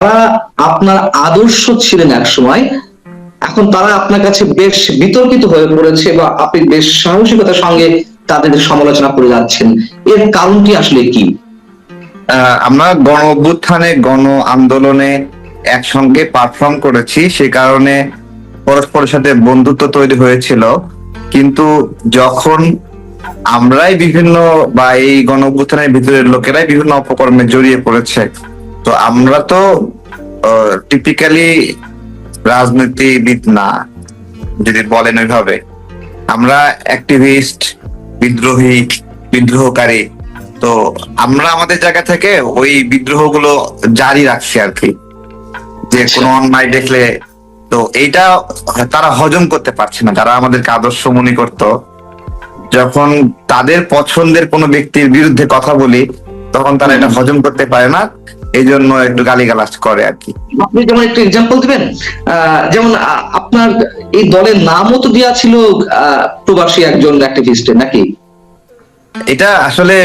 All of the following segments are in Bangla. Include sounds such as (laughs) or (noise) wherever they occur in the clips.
তারা আপনার আদর্শ ছিলেন এক সময় এখন তারা আপনার কাছে বেশ বিতর্কিত হয়ে পড়েছে বা আপনি বেশ সাহসিকতার সঙ্গে তাদের সমালোচনা করে যাচ্ছেন। এর কারণটি আসলে কি? আমরা গণ অভ্যুত্থানে গণ আন্দোলনে একসঙ্গে পারফর্ম করেছি, সে কারণে পরস্পরের সাথে বন্ধুত্ব তৈরি হয়েছিল। কিন্তু যখন আমরাই বিভিন্ন বা এই গণ অভ্যুত্থানের ভিতরের লোকেরাই বিভিন্ন অপকর্মে জড়িয়ে পড়েছে তো আমরা তো টিপিক্যালি রাজনীতিবিদ না যদি বলেন ওইভাবে। আমরা অ্যাক্টিভিস্ট বিদ্রোহী বিদ্রোহকারী তো আমরা আমাদের জায়গা থেকে ওই বিদ্রোহগুলো জারি রাখছি আর কি। যে কোনো অন্যায় দেখলে তো এইটা তারা হজম করতে পারছে না যারা আমাদেরকে আদর্শ মনে করত। যখন তাদের পছন্দের কোনো ব্যক্তির বিরুদ্ধে কথা বলি তখন তারা এটা হজম করতে পারে না। এই জন্য একটু গালিগালাজ করে আর কি। আপনি যেমন একটু এক্সাম্পল দিবেন যেমন আপনার এই দলের নামও তো দেওয়া ছিল প্রবাসী একজন অ্যাক্টিভিস্টের নাকি? এটা আসলে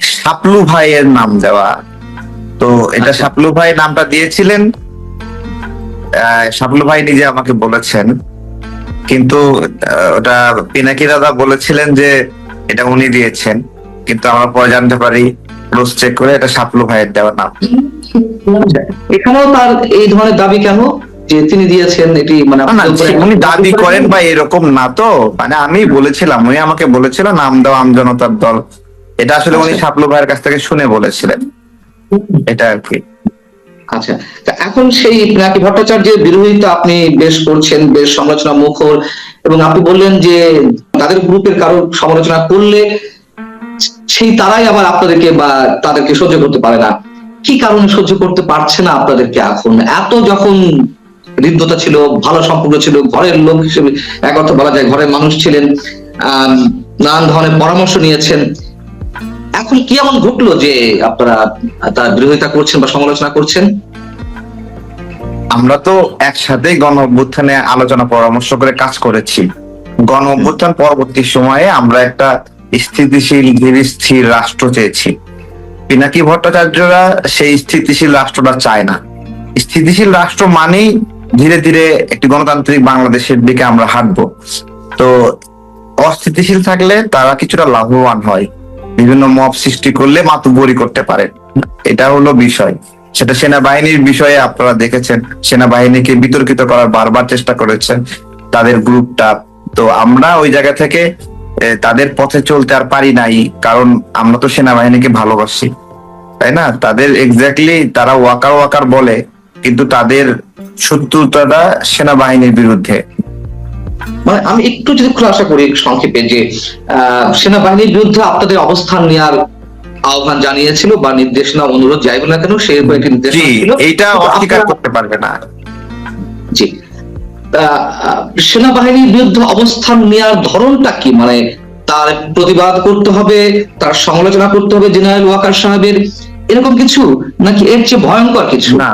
সাপলু ভাইয়ের নাম দেওয়া। তো এটা আচ্ছা। সাপলু ভাই নামটা দিয়েছিলেন। আহ, সাপলু ভাই নিজে আমাকে বলেছেন। কিন্তু ওটা পিনাকি দাদা বলেছিলেন যে এটা উনি দিয়েছেন। কিন্তু আমরা পরে জানতে পারি ক্লোজ চেক করে এটা সাপলু ভাইয়ের দেওয়া নাম। আচ্ছা, এখানেও তার এই ধরনের দাবি কেন? যে তিনি দিয়েছেন এটি মানে উনি দাবি করেন বা এরকম না তো। মানে আমি বলেছিলাম উনি আমাকে বলেছিল নাম দেওয়া আমজনতার দল। এটা আসলে উনি আচ্ছা। সাপলু ভাইয়ের কাছ থেকে শুনে বলেছিলেন। এটা আর কি। আচ্ছা। তা এখন সেই নাকি ভট্টাচার্যের বিরোধিতা আপনি বেশ করছেন বেশ সমালোচনা মুখর। এবং আপনি বললেন যে তাদের গ্রুপের কারও সমালোচনা করলে সেই তারাই আবার আপনাদেরকে বা তাদেরকে সহ্য করতে পারে না। কি কারণে সহ্য করতে পারছে না আপনাদেরকে এখন? এত যখন হৃদ্যতা ছিল, ভালো সম্পর্ক ছিল, ঘরের লোক হিসেবে এক অর্থ বলা যায় ঘরের মানুষ ছিলেন নানান ধরনের পরামর্শ নিয়েছেন। এখন কি এমন ঘটলো যে আপনারা তার বিরোধিতা করছেন বা সমালোচনা করছেন? আমরা তো একসাথে গণ অভ্যুত্থানে আলোচনা পরামর্শ করে কাজ করেছি। গণ অভ্যুত্থান পরবর্তী সময়ে আমরা একটা স্থিতিশীল ধীর স্থির রাষ্ট্র চেয়েছি পিনাকি ভট্টাচার্যরা সেই স্থিতিশীল রাষ্ট্রটা চায় না। স্থিতিশীল রাষ্ট্র মানেই ধীরে ধীরে একটি গণতান্ত্রিক বাংলাদেশের দিকে আমরা হাঁটবো। তো অস্থিতিশীল থাকলে তারা কিছুটা লাভবান হয়। বিভিন্ন মব সৃষ্টি করলে মাতুবরি করতে পারে। এটা হলো বিষয়। সেটা সেনাবাহিনীর বিষয়ে আপনারা দেখেছেন। সেনাবাহিনীকে বিতর্কিত করার বারবার চেষ্টা করেছেন তাদের গ্রুপটা। তো আমরা ওই জায়গা থেকে তাদের পথে চলতে আর পারি নাই কারণ আমরা তো সেনাবাহিনীকে ভালোবাসি তাই না? তাদের এক্স্যাক্টলি তারা ওয়াকার ওয়াকার বলে কিন্তু তাদের শত্রুতাটা সেনাবাহিনীর বিরুদ্ধে। মানে আমি একটু যদি খুলাসা করি সংক্ষেপে যে আহ, সেনাবাহিনীর বিরুদ্ধে আপনাদের অবস্থান নেওয়ার আহ্বান জানিয়েছিল বা নির্দেশনা অনুরোধ যাই বলে না কেন কয়েকটি জি নির্দেশনা ছিল এইটা অস্বীকার করতে পারবে না। জি। সেনাবাহিনীর বিরুদ্ধে অবস্থান নেওয়ার ধরনটা কি? মানে তার প্রতিবাদ করতে হবে, তার সমালোচনা করতে হবে জেনারেল ওয়াকার সাহেবের। এরকম কিছু? নাকি এর চেয়ে ভয়ঙ্কর কিছু? না,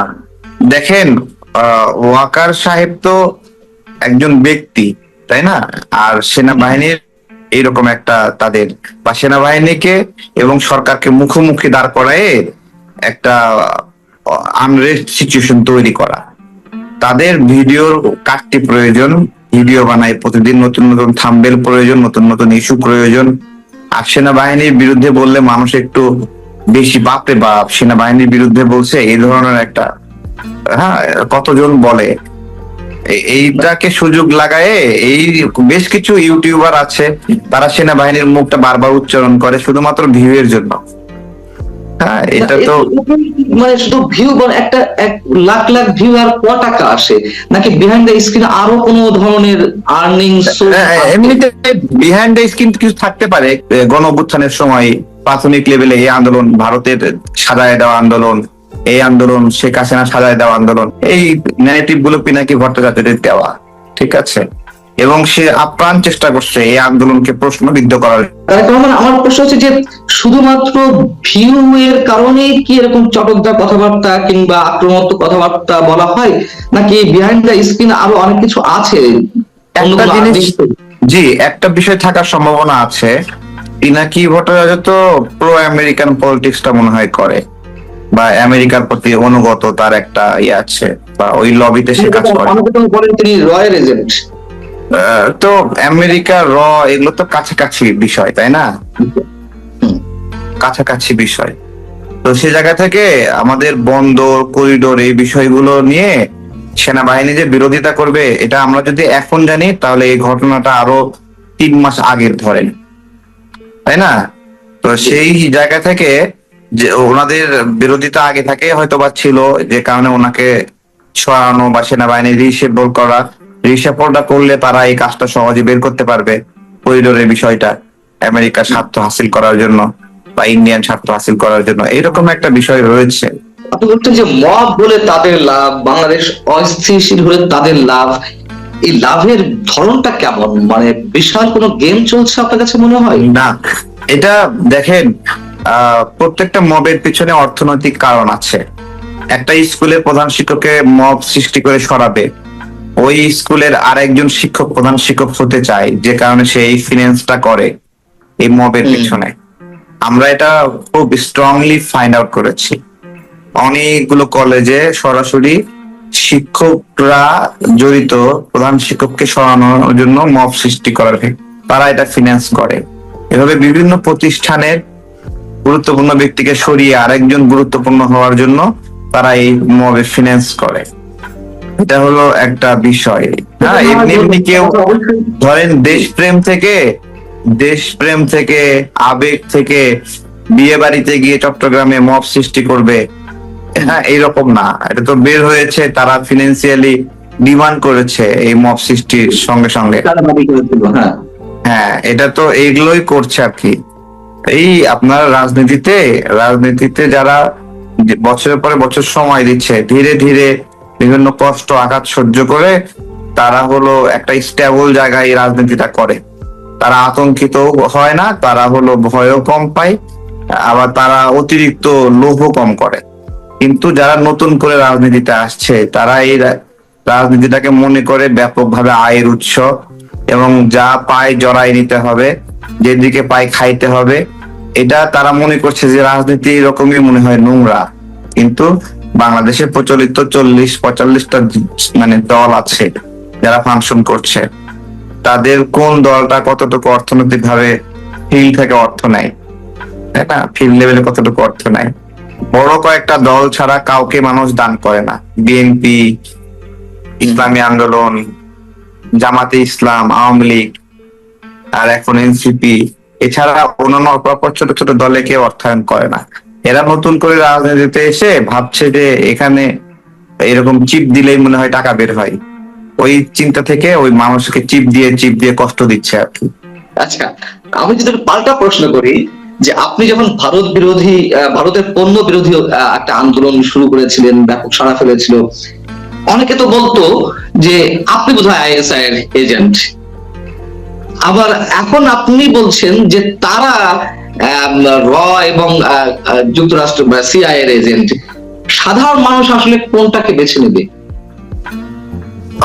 দেখেন ওয়াকার সাহেব তো একজন ব্যক্তি, তাই না? আর সেনাবাহিনীর এইরকম একটা তাদের, বা সেনাবাহিনীকে এবং সরকারকে মুখোমুখি দাঁড় করায় একটা আনরেস্ট সিচুয়েশন তৈরি করা। তাদের ভিডিওর কাটটি প্রয়োজন, ভিডিও বানায় প্রতিদিন নতুন নতুন থাম্বেল প্রয়োজন, নতুন নতুন ইস্যু প্রয়োজন। আর সেনাবাহিনীর বিরুদ্ধে বললে মানুষ একটু বেশি বাপরে বাপ, সেনাবাহিনীর বিরুদ্ধে বলছে এই ধরনের একটা হ্যাঁ কতজন বলে? এইটাকে সুযোগ লাগায় এই বেশ কিছু ইউটিউবার আছে, তারা সেনাবাহিনীর মুখটা বারবার উচ্চারণ করে শুধুমাত্র ভিউ এর জন্য। হ্যাঁ এটা তো মানে শুধু ভিউ একটা এক লাখ লাখ ভিউ আর ক টাকা আসে? নাকি বিহাইন্ড দ্য স্ক্রিন আরও কোনো ধরনের আর্নিং হ্যাঁ, এমনিতে বিহাইন্ড দ্য স্ক্রিন কিছু থাকতে পারে। গণ সময় প্রাথমিক লেভেলে এই আন্দোলন ভারতের সাজায় দেওয়া আন্দোলন এই আন্দোলন শেখ হাসিনা সাজায় দেওয়া আন্দোলন এই ন্যারেটিভগুলো পিনাকি ভট্টাচার্যদের দেওয়া? ঠিক আছে? এবং সে আপ্রাণ চেষ্টা করছে এই আন্দোলনকে প্রশ্নবিদ্ধ করার। কারণ আমার প্রশ্ন হচ্ছে যে শুধুমাত্র ভিউ এর কারণেই কি এরকম চটকদার কথাবার্তা কিংবা আক্রমণাত্মক কথাবার্তা বলা হয়? নাকি বিহাইন্ড দ্য স্ক্রিন আরও অনেক কিছু আছে? একটা জিনিস জি একটা বিষয় থাকার সম্ভাবনা আছে। পিনাকি ভট্টাচার্য তো প্রো আমেরিকান পলিটিক্সটা মনে হয় করে? বা আমেরিকার প্রতি অনুগত তার একটা ইয়ে আছে বা ওই লবিতে সে কাজ করে। তিনি রয়্যাল এজেন্ট তো আমেরিকা, র, এগুলো তো কাছাকাছি বিষয়, তাই না? কাছাকাছি বিষয়। তো সে জায়গা থেকে আমাদের বন্দর, করিডোর এই বিষয়গুলো নিয়ে সেনাবাহিনী যে বিরোধিতা করবে, এটা আমরা যদি এখন জানি, তাহলে এই ঘটনাটা আরও তিন মাস আগের ধরেন। তাই না? তো সেই জায়গা থেকে যে ওনাদের বিরোধিতা আগে থেকে হয়তো বা ছিল, যে কারণে ওনাকে সরানো বা সেনাবাহিনী রিসেবল করা রিসেবলটা করলে তারা এই কাজটা সহজে বের করতে পারবে করিডোরের বিষয়টা আমেরিকার স্বার্থ হাসিল করার জন্য বা ইন্ডিয়ান স্বার্থ হাসিল করার জন্য। এরকম একটা বিষয় রয়েছে। আপনি বলছেন যে মব বলে তাদের লাভ বাংলাদেশ অস্থিতিশীল হলে তাদের লাভ এই লাভের ধরনটা কেমন? মানে বিশাল কোনো গেম চলছে আপনার কাছে মনে হয়? না এটা দেখেন আহ, প্রত্যেকটা মবের পিছনে অর্থনৈতিক কারণ আছে। একটা স্কুলের প্রধান শিক্ষককে মব সৃষ্টি করে সরাবে ওই স্কুলের আরেকজন শিক্ষক প্রধান শিক্ষক হতে চায় যে কারণে সে এই ফিনান্সটা করে এই মবের পিছনে। আমরা এটা খুব স্ট্রংলি ফাইন্ড আউট করেছি। অনেকগুলো কলেজে সরাসরি শিক্ষকরা জড়িত প্রধান শিক্ষককে সরানোর জন্য মব সৃষ্টি করার তারা এটা ফিনান্স করে। এভাবে বিভিন্ন প্রতিষ্ঠানের গুরুত্বপূর্ণ ব্যক্তিকে সরিয়ে আরেকজন গুরুত্বপূর্ণ হওয়ার জন্য তারা এই মবে ফিনান্স করে। এটা হলো একটা বিষয়। হ্যাঁ এমনি এমনি কেউ ধরেন দেশপ্রেম থেকে দেশপ্রেম থেকে আবেগ থেকে বিয়ে বাড়িতে গিয়ে চট্টগ্রামে মব সৃষ্টি করবে। হ্যাঁ এইরকম না। এটা তো বের হয়েছে তারা ফিনান্সিয়ালি ডিমান্ড করেছে এই মব সৃষ্টির সঙ্গে সঙ্গে। হ্যাঁ। হ্যাঁ এটা তো এইগুলোই করছে আর কি। এই আপনার রাজনীতিতে রাজনীতিতে যারা বছরের পরে বছর সময় দিচ্ছে ধীরে ধীরে বিভিন্ন কষ্ট, আঘাত সহ্য করে তারা হলো একটা স্টেবল জায়গায় রাজনীতিটা করে। তারা আতঙ্কিত হয় না, তারা হলো ভয়ও কম পায়, আবার তারা অতিরিক্ত লোভও কম করে। কিন্তু যারা নতুন করে রাজনীতিতে আসছে, তারা এই রাজনীতিটাকে মনে করে ব্যাপকভাবে আয়ের উৎস এবং যা পায় জড়াই নিতে হবে, যেদিকে পায় খাইতে হবে। এটা তারা মনে করছে যে রাজনীতি এরকমই মনে হয় নোংরা। কিন্তু বাংলাদেশে প্রচলিত চল্লিশ, পঁয়তাল্লিশটা মানে দল আছে যারা ফাংশন করছে। তাদের কোন দলটা কতটুকু অর্থনৈতিক ভাবে ফিল থেকে অর্থ নেয়? তাই না? ফিল লেভেলে কতটুকু অর্থ নেয়? বড় কয়েকটা দল ছাড়া কাউকে মানুষ দান করে না। বিএনপি ইসলামী আন্দোলন, জামাতে ইসলাম, আওয়ামী লীগ, আর এখন এনসিপি এছাড়া অন্যান্য অপরাপর ছোট ছোট দলে কেউ অর্থায়ন করে না। এরা নতুন করে রাজনীতিতে এসে ভাবছে যে এখানে এরকম চিপ দিলেই মনে হয় টাকা বের হয়। ওই চিন্তা থেকে ওই মানুষকে চিপ দিয়ে চিপ দিয়ে কষ্ট দিচ্ছে আর কি। আচ্ছা আমি যদি পাল্টা প্রশ্ন করি, যে আপনি যখন ভারত বিরোধী ভারতের পণ্য বিরোধী একটা আন্দোলন শুরু করেছিলেন, ব্যাপক সাড়া ফেলেছিল, অনেকে তো বলতো যে আপনি বোধহয় আইএসআই এর এজেন্ট আবার এখন আপনি বলছেন যে তারা র এবং যুক্তরাষ্ট্র বা সিআই এর এজেন্ট সাধারণ মানুষ আসলে কোনটাকে বেছে নেবে?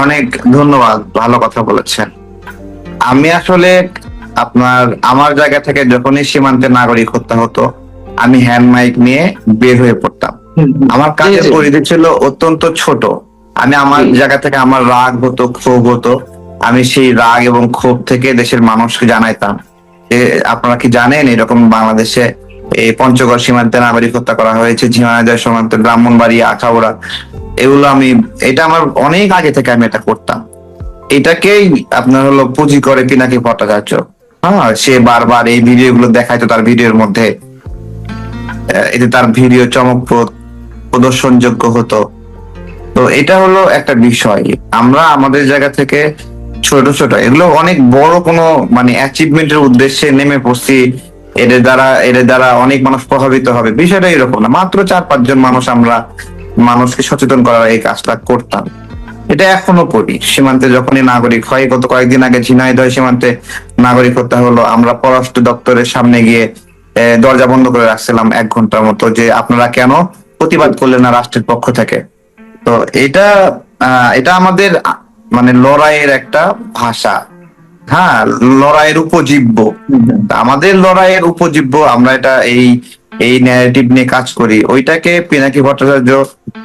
অনেক ধন্যবাদ ভালো কথা বলেছেন। আমি আসলে আপনার আমার জায়গা থেকে যখনই সীমান্তে নাগরিক হত্যা হতো আমি হ্যান্ড মাইক নিয়ে বের হয়ে পড়তাম। আমার কাজের। পরিধি ছিল অত্যন্ত ছোট। আমি আমার জায়গা থেকে আমার রাগ হতো ক্ষোভ হতো। আমি সেই রাগ এবং ক্ষোভ থেকে দেশের মানুষকে জানাইতাম। যে আপনারা কি জানেন এরকম বাংলাদেশে এই পঞ্চগড় সীমান্তে নাগরিক হত্যা করা হয়েছে ঝিমানাজার সীমান্তে, ব্রাহ্মণবাড়ি, আখাউড়া। এগুলো আমি, এটা আমার অনেক আগে থেকে আমি এটা করতাম। এটাকেই আপনার হলো পুঁজি করে পিনাকি ভট্টাচার্য। হ্যাঁ সে বারবার এই ভিডিও গুলো দেখাইতো তার ভিডিওর মধ্যে। এতে তার ভিডিও চমকপ্রদ, প্রদর্শনযোগ্য হতো। তো এটা হলো একটা বিষয়। আমরা আমাদের জায়গা থেকে ছোট ছোট। এগুলো অনেক বড় কোনো মানে অ্যাচিভমেন্টের উদ্দেশ্যে নেমে পড়ছি। এদের দ্বারা এদের দ্বারা অনেক মানুষ প্রভাবিত হবে। বিষয়টা এরকম না। মাত্র চার পাঁচজন মানুষ আমরা মানুষকে সচেতন করার এই কাজটা করতাম। এটা এখনও করি। সীমান্তে যখনই নাগরিক হয়, গত কয়েকদিন আগে ঝিনাইদহ সীমান্তে নাগরিক হত্যা হলো। আমরা পররাষ্ট্র দপ্তরের সামনে গিয়ে দরজা বন্ধ করে রাখছিলাম এক ঘণ্টার মতো যে আপনারা কেন প্রতিবাদ করলেন না রাষ্ট্রের পক্ষ থেকে? তো এটা এটা আমাদের মানে লড়াইয়ের একটা ভাষা। হ্যাঁ লড়াইয়ের উপজীব্য। আমাদের লড়াইয়ের উপজীব্য আমরা এটা এই এই ন্যারেটিভ নিয়ে কাজ করি। ওইটাকে পিনাকি ভট্টাচার্য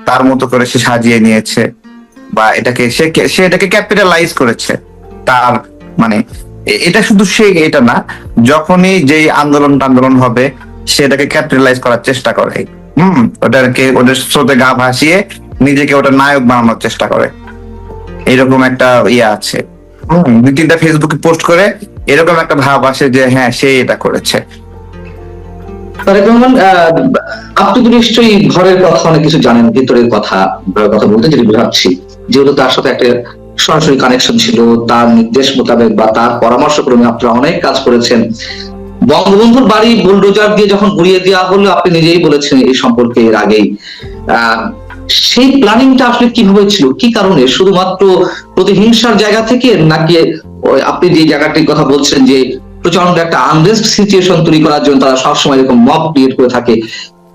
তার মতো করে সে সাজিয়ে নিয়েছে। বা এটাকে সে সে এটাকে ক্যাপিটালাইজ করেছে। তার মানে এটা শুধু সে এটা না যখনই যেই আন্দোলন টান্দোলন হবে সেটাকে ক্যাপিটালাইজ করার চেষ্টা করে। হম ওটাকে ওদের স্রোতে গা ভাসিয়ে নিজেকে ওটা নায়ক বানানোর চেষ্টা করে। এরকম একটা ইয়ে আছে। দুই তিনটা ফেসবুকে পোস্ট করে এরকম একটা ভাব আসে যে হ্যাঁ সে এটা করেছে। আপনি তো নিশ্চয়ই ঘরের কথা অনেক কিছু জানেন, ভিতরের কথা কথা বলতে যেটি যেহেতু তার সাথে একটা সরাসরি কানেকশন ছিল, তার নির্দেশ মোতাবেক বা তার পরামর্শ ক্রমে আপনারা অনেক কাজ করেছেন। বঙ্গবন্ধুর বাড়ি বুলডোজার দিয়ে যখন ঘুরিয়ে দেওয়া হলো, আপনি নিজেই বলেছেন এই সম্পর্কে এর আগেই। সেই প্ল্যানিংটা আসলে কীভাবে ছিল? কি কারণে? শুধুমাত্র প্রতিহিংসার জায়গা থেকে নাকি আপনি যে জায়গাটির কথা বলছেন যে প্রচণ্ড একটা আনরেস্ট সিচুয়েশন তৈরি করার জন্য তারা সবসময় এরকম মব ক্রিয়েট করে থাকে,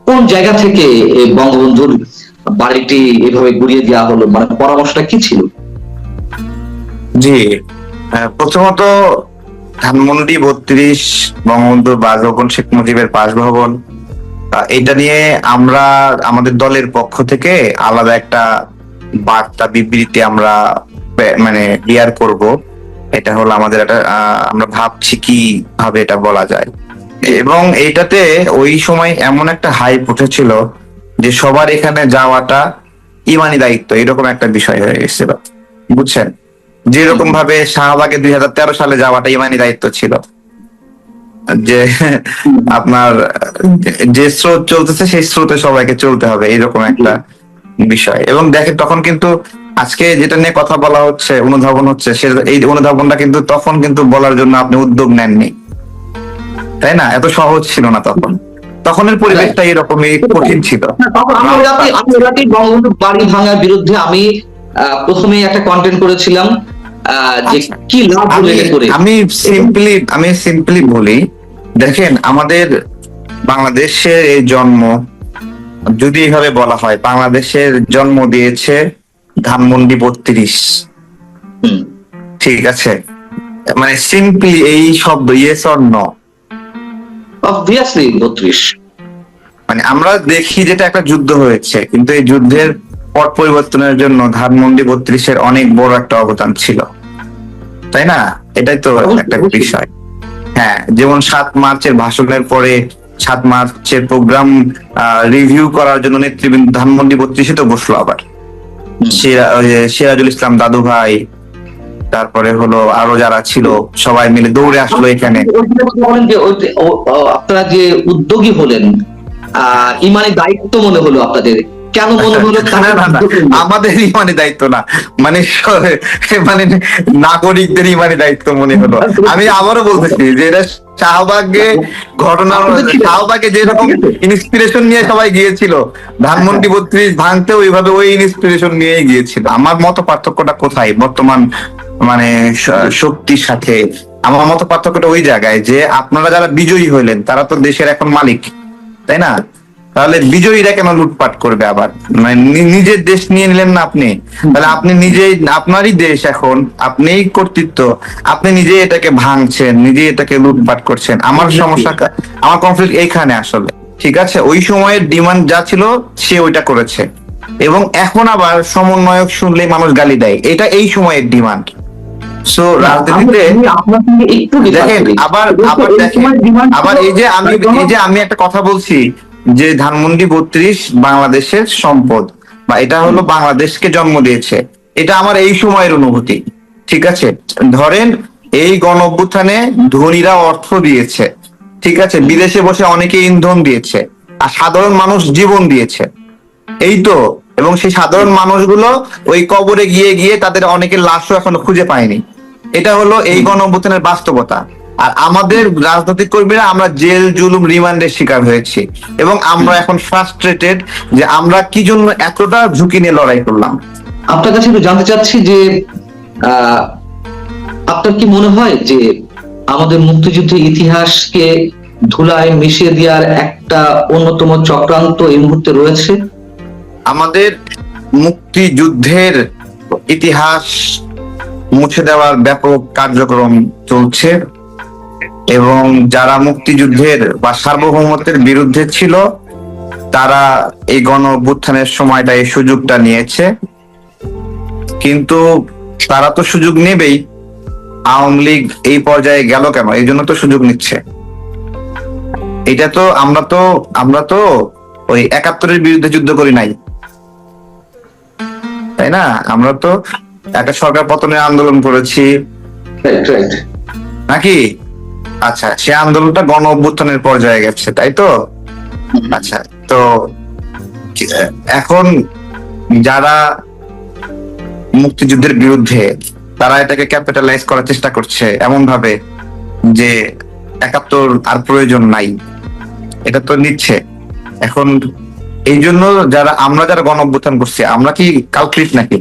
কোন জায়গা থেকে বঙ্গবন্ধুর বাড়িটি এভাবে ঘুরিয়ে দেওয়া হলো? মানে পরামর্শটা কি ছিল? জি প্রথমত ধানমন্ডি বত্রিশ, বঙ্গবন্ধুর বাসভবন শেখ মুজিবের বাসভবন এটা নিয়ে আমরা আমাদের দলের পক্ষ থেকে আলাদা একটা বার্তা বিবৃতি আমরা মানে বিয়ার করব। এটা হলো আমাদের একটা আমরা ভাবছি কি ভাবে এটা বলা যায়। এবং এইটাতে ওই সময় এমন একটা হাইপ উঠেছিল যে সবার এখানে যাওয়াটা ইমানি দায়িত্ব, এরকম একটা বিষয় হয়ে গেছিল। বুঝছেন? যেরকম ভাবে শাহবাগে দুই হাজার তেরো সালে যাওয়াটা ইমানি দায়িত্ব ছিল। যে আপনার যে স্রোত চলতেছে সেই স্রোতে সবাইকে চলতে হবে এরকম একটা বিষয়। এবং দেখেন তখন কিন্তু আজকে যেটা নিয়ে কথা বলা হচ্ছে অনুধাবন হচ্ছে সে এই অনুধাবনটা কিন্তু তখন কিন্তু বলার জন্য আপনি উদ্যোগ নেননি। তাই না? এত সহজ ছিল না তখন। তখনের পরিবেশটা এরকমই কঠিন ছিল। আমি বাড়ি ভাঙার বিরুদ্ধে আমি আহ, প্রথমেই একটা কন্টেন্ট করেছিলাম যে আচ্ছা। কি লাভ করে আমি সিম্পলি আমি সিম্পলি বলি দেখেন আমাদের বাংলাদেশের এই জন্ম যদি এইভাবে বলা হয় বাংলাদেশের জন্ম দিয়েছে ধানমন্ডি বত্রিশ। ঠিক আছে? মানে সিম্পলি এই শব্দ ইয়েস অর ন অবভিয়াসলি বত্রিশ। মানে আমরা দেখি যেটা একটা যুদ্ধ হয়েছে কিন্তু এই যুদ্ধের পট পরিবর্তনের জন্য ধানমন্ডি বত্রিশের অনেক বড় একটা অবদান ছিল। তাই না? এটাই তো একটা বিষয়। হ্যাঁ যেমন সাত মার্চের ভাষণের পরে সাত মার্চের প্রোগ্রাম রিভিউ করার জন্য নেতৃবৃন্দ ধানমন্ডি বত্রিশে তো বসল আবার। সিরাজুল ইসলাম দাদু ভাই তারপরে হলো আরও যারা ছিল সবাই মিলে দৌড়ে আসলো এখানে। আপনারা যে উদ্যোগী হলেন আহ ইমানি দায়িত্ব মনে হলো আপনাদের? কেন মনে হলো (laughs) না, না, না, মানে দায়িত্ব না মানে মানে নাগরিকদেরই মানে দায়িত্ব মনে হলো। আমি আবারও বলতেছি যে এটা শাহবাগে ঘটনা শাহবাগে যেরকম ইন্সপিরেশন নিয়ে সবাই গিয়েছিল ধানমন্ডি বত্রিশ ভাঙতে ওইভাবে ওই ইন্সপিরেশন নিয়েই গিয়েছিল। আমার মত পার্থক্যটা কোথায়? বর্তমান মানে শক্তির সাথে। আমার মত পার্থক্যটা ওই জায়গায় যে আপনারা যারা বিজয়ী হইলেন তারা তো দেশের এখন মালিক তাই না? তাহলে বিজয়ীরা কেন লুটপাট করবে আবার? মানে নিজের দেশ নিয়ে নিলেন না আপনি। তাহলে আপনি নিজেই আপনারই দেশ এখন আপনিই কর্তৃত্ব। আপনি নিজে এটাকে ভাঙছেন নিজে এটাকে লুটপাট করছেন। আমার সমস্যা আমার কনফ্লিক্ট এইখানে আসলে। ঠিক আছে? ওই সময়ের ডিমান্ড যা ছিল সে ওইটা করেছে। এবং এখন আবার সমন্বয়ক শুনলে মানুষ গালি দেয়। এটা এই সময়ের ডিমান্ড সো রাজনীতিতে দেখেন আবার আবার দেখেন। আবার এই যে আমি এই যে আমি একটা কথা বলছি যে ধানমন্ডি বত্রিশ বাংলাদেশের সম্পদ, বা এটা হলো বাংলাদেশকে জন্ম দিয়েছে। এটা আমার এই সময়ের অনুভূতি, ঠিক আছে? ধরেন এই গণ অভ্যুত্থানে ধনীরা অর্থ দিয়েছে, ঠিক আছে? বিদেশে বসে অনেকে ইন্ধন দিয়েছে, আর সাধারণ মানুষ জীবন দিয়েছে। এই তো, এবং সেই সাধারণ মানুষগুলো ওই কবরে গিয়ে গিয়ে তাদের অনেকের লাশও এখনও খুঁজে পায়নি। এটা হলো এই গণ অভ্যুত্থানের বাস্তবতা। আর আমাদের রাজনৈতিক কর্মীরা আমরা জেল জুলুম রিমান্ডের শিকার হয়েছি। এবং আমরা এখন ফ্রাস্ট্রেটেড যে আমরা কি জন্য এতটা ঝুঁকি নিয়ে লড়াই করলাম। আপনার কাছে একটু জানতে চাচ্ছি যে আপনার কি মনে হয় যে আমাদের মুক্তিযুদ্ধের ইতিহাসকে ধুলায় মিশিয়ে দেওয়ার একটা অন্যতম চক্রান্ত এই মুহূর্তে রয়েছে? আমাদের মুক্তিযুদ্ধের ইতিহাস মুছে দেওয়ার ব্যাপক কার্যক্রম চলছে। এবং যারা মুক্তিযুদ্ধের বা সার্বভৌমত্বের বিরুদ্ধে ছিল তারা এই গণ অভ্যুত্থানের সময়টা এই সুযোগটা নিয়েছে। কিন্তু তারা তো সুযোগ নেবেই। আওয়ামী লীগ এই পর্যায়ে গেল কেন? এই জন্য তো সুযোগ নিচ্ছে। এটা তো আমরা তো আমরা তো ওই একাত্তরের বিরুদ্ধে যুদ্ধ করি নাই। তাই না? আমরা তো একটা সরকার পতনের আন্দোলন করেছি। নাকি? আচ্ছা সে আন্দোলনটা গণ অভ্যুত্থানের পর্যায়ে গেছে তাই তো? আচ্ছা তো এখন যারা মুক্তিযুদ্ধের বিরুদ্ধে তারা এটাকে ক্যাপিটালাইজ করার চেষ্টা করছে এমন ভাবে যে একাত্তর আর প্রয়োজন নাই এটা তো নিচ্ছে। এখন এই জন্য যারা আমরা যারা গণ অভ্যুত্থান করছি আমরা কি কালক্রিট নাকি?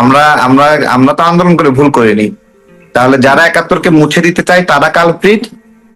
আমরা আমরা আমরা তো আন্দোলন করে ভুল করিনি। তাহলে যারা একাত্তরকে মুছে দিতে চায় তারা কালপ্রিট।